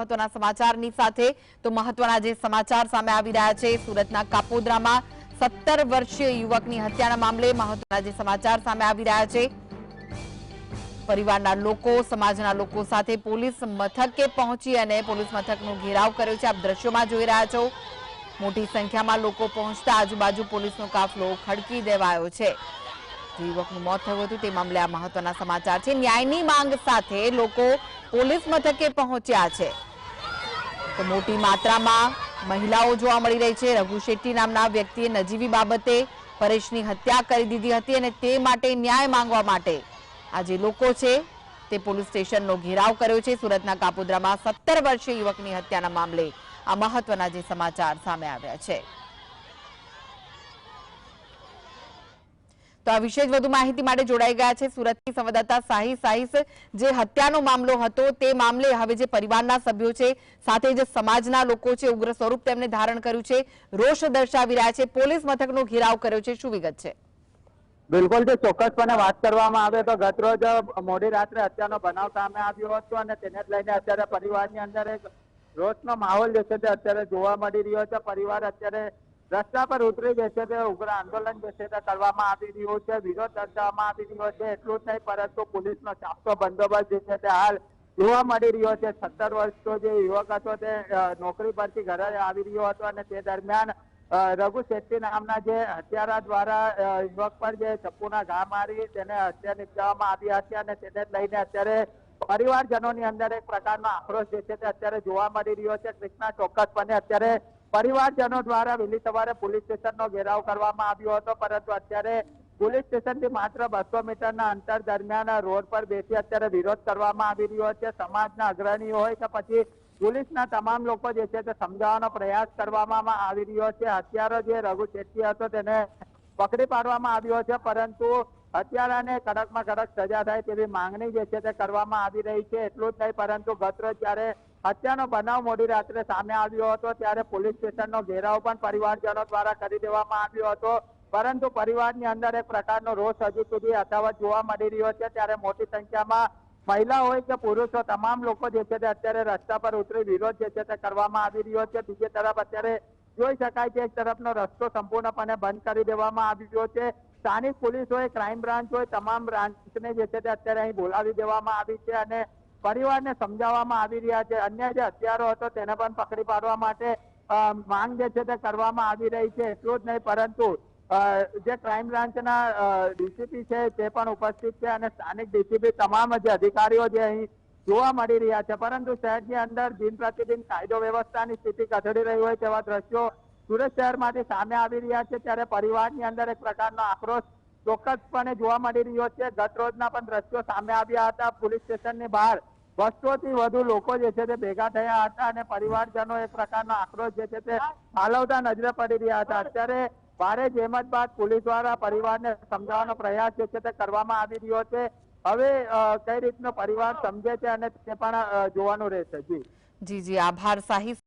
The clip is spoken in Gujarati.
મહત્વના સમાચારની સાથે તો મહત્વના જે સમાચાર સામે આવી રહ્યા છે, સુરતના કાપોદ્રામાં સત્તર વર્ષીય યુવકની હત્યાના મામલે મહત્વના જે સમાચાર સામે આવી રહ્યા છે. પરિવારના લોકો, સમાજના લોકો સાથે પોલીસ મથકે પહોંચી અને પોલીસ મથકનો ઘેરાવ કર્યો છે. આપ દ્રશ્યોમાં જોઈ રહ્યા છો, મોટી સંખ્યામાં લોકો પહોંચતા આજુબાજુ પોલીસનો કાફલો ખડકી દેવાયો છે. યુવકનું મોત થયું હતું તે મામલે આ મહત્વના સમાચાર છે. ન્યાયની માંગ સાથે લોકો પોલીસ મથકે પહોંચ્યા છે. તો મોટી માત્રામાં મહિલાઓ જોવા મળી રહી છે. રઘુ શેટ્ટી નામના વ્યક્તિએ નજીવી બાબતે પરેશની હત્યા કરી દીધી હતી અને તે માટે ન્યાય માંગવા માટે આ જે લોકો છે તે પોલીસ સ્ટેશનનો ઘેરાવ કર્યો છે. સુરતના કાપોદ્રામાં સત્તર વર્ષીય યુવકની હત્યાના મામલે આ મહત્વના જે સમાચાર સામે આવ્યા છે. તો આ વિશે વધુ માહિતી માટે જોડાઈ ગયા છે સુરતથી સંવાદદાતા સાહી સાહિસ. જે હત્યાનો મામલો હતો તે મામલે હવે જે પરિવારના સભ્યો છે, સાથે જે સમાજના લોકો છે, ઉગ્ર સ્વરૂપ તેમને ધારણ કર્યું છે, રોષ દર્શાવી રહ્યા છે, પોલીસ મથકનો ઘેરાવ કર્યો છે, શું વિગત છે? બિલકુલ, જે ચોક્કસપણે વાત કરવામાં આવે તો ગતરોજ મોડી રાત્રે હત્યાનો બનાવ સામે આવ્યો હતો અને તેને લઈને અત્યારે પરિવારની અંદર એક રોષનો માહોલ જે છે તે અત્યારે જોવા મળી રહ્યો છે. પરિવાર અત્યારે રસ્તા પર ઉતરી બેસે તે ઉગ્ર આંદોલન બેસે તે કરવામાં આવી રહ્યું છે, વિરોધ દર્શાવવામાં આવી રહ્યો છે, એટલું જ નહીં, પરંતુ પોલીસનો ચાપતો બંદોબસ્ત જે છે તે હાલ જોવા મળી રહ્યો છે. સત્તર વર્ષનો જે યુવક હતો તે નોકરી પરથી ઘરે આવી રહ્યો હતો અને તે દરમિયાન રઘુ શેટ્ટી નામના જે હત્યારા દ્વારા યુવક પર જે ચપ્પુના ઘા મારી તેને હત્યા નિપજાવવામાં આવી હતી અને તેને લઈને અત્યારે પરિવારજનોની અંદર એક પ્રકારનો આક્રોશ જે છે તે અત્યારે જોવા મળી રહ્યો છે. કૃષ્ણા ચોક્કસપણે અત્યારે પરિવારજનો દ્વારા વહેલી સવારે પોલીસ સ્ટેશનનો ઘેરાવ કરવામાં આવ્યો હતો, પરંતુ અત્યારે પોલીસ સ્ટેશનથી માત્ર બસો મીટરના અંતર દરમિયાન રોડ પર બેસી અત્યારે વિરોધ કરવામાં આવી રહ્યો છે. સમાજના અગ્રણીઓ હોય કે પછી પોલીસના તમામ લોકો જે છે તે સમજાવવાનો પ્રયાસ કરવામાં આવી રહ્યો છે. હત્યારો જે રઘુ શેટ્ટી હતો તેને પકડી પાડવામાં આવ્યો છે, પરંતુ હત્યારાને કડકમાં કડક સજા થાય તેવી માંગણી જે છે તે કરવામાં આવી રહી છે. એટલું જ નહીં, પરંતુ ગતરોજ જ્યારે હત્યાનો બનાવ મોડી રાત્રે સામે આવ્યો હતો, ત્યારે પોલીસ સ્ટેશનનો ઘેરાવ પણ પરિવારજનો દ્વારા કરી દેવામાં આવ્યો હતો. પરંતુ પરિવારની અંદર એક પ્રકારનો રોષ હજુ સુધી યથાવત જોવા મળી રહ્યો છે. ત્યારે મોટી સંખ્યામાં મહિલા હોય કે પુરુષો, તમામ લોકો જે છે તે અત્યારે રસ્તા પર ઉતરી વિરોધ જે છે તે કરવામાં આવી રહ્યો છે. બીજી તરફ અત્યારે જોઈ શકાય છે, એક તરફનો રસ્તો સંપૂર્ણપણે બંધ કરી દેવામાં આવ્યો છે. સ્થાનિક પોલીસ હોય ક્રાઇમ બ્રાન્ચ હોય, તમામ બ્રાન્ચને જે છે તે અત્યારે અહીં બોલાવી દેવામાં આવી છે અને પરિવારને સમજાવવામાં આવી રહ્યા છે. અન્ય જે હત્યારો હતો તેને પણ પકડી પાડવા માટે માંગ જે છે તે કરવામાં આવી રહી છે. એટલું જ નહીં, પરંતુ જે ક્રાઇમ બ્રાન્ચના ડીસીપી છે તે પણ ઉપસ્થિત છે અને સ્થાનિક ડીસીપી તમામ જે અધિકારીઓ જે અહીં જોવા મળી રહ્યા છે. પરંતુ શહેરની અંદર દિન પ્રતિદિન કાયદો વ્યવસ્થાની સ્થિતિ કથળી રહી હોય તેવા દ્રશ્યો સુરત શહેરમાંથી સામે આવી રહ્યા છે. ત્યારે પરિવારની અંદર એક પ્રકારનો આક્રોશ ચોક્કસપણે જોવા મળી રહ્યો છે. ગત રોજના પણ દ્રશ્યો સામે આવ્યા હતા. પોલીસ સ્ટેશનની બહાર બસોથી વધુ લોકો જે છે તે ભેગા થયા હતા અને પરિવારજનો એક પ્રકારનો આક્રોશ જે છે તે ઠાલવતા નજરે પડી રહ્યા હતા. અત્યારે ભારે જહેમત બાદ પોલીસ દ્વારા પરિવારને સમજાવવાનો પ્રયાસ જે છે તે કરવામાં આવી રહ્યો છે. હવે કઈ રીતનો પરિવાર સમજે છે અને તે પણ જોવાનું રહેશે. જી. જી જી. આભાર સાહિસ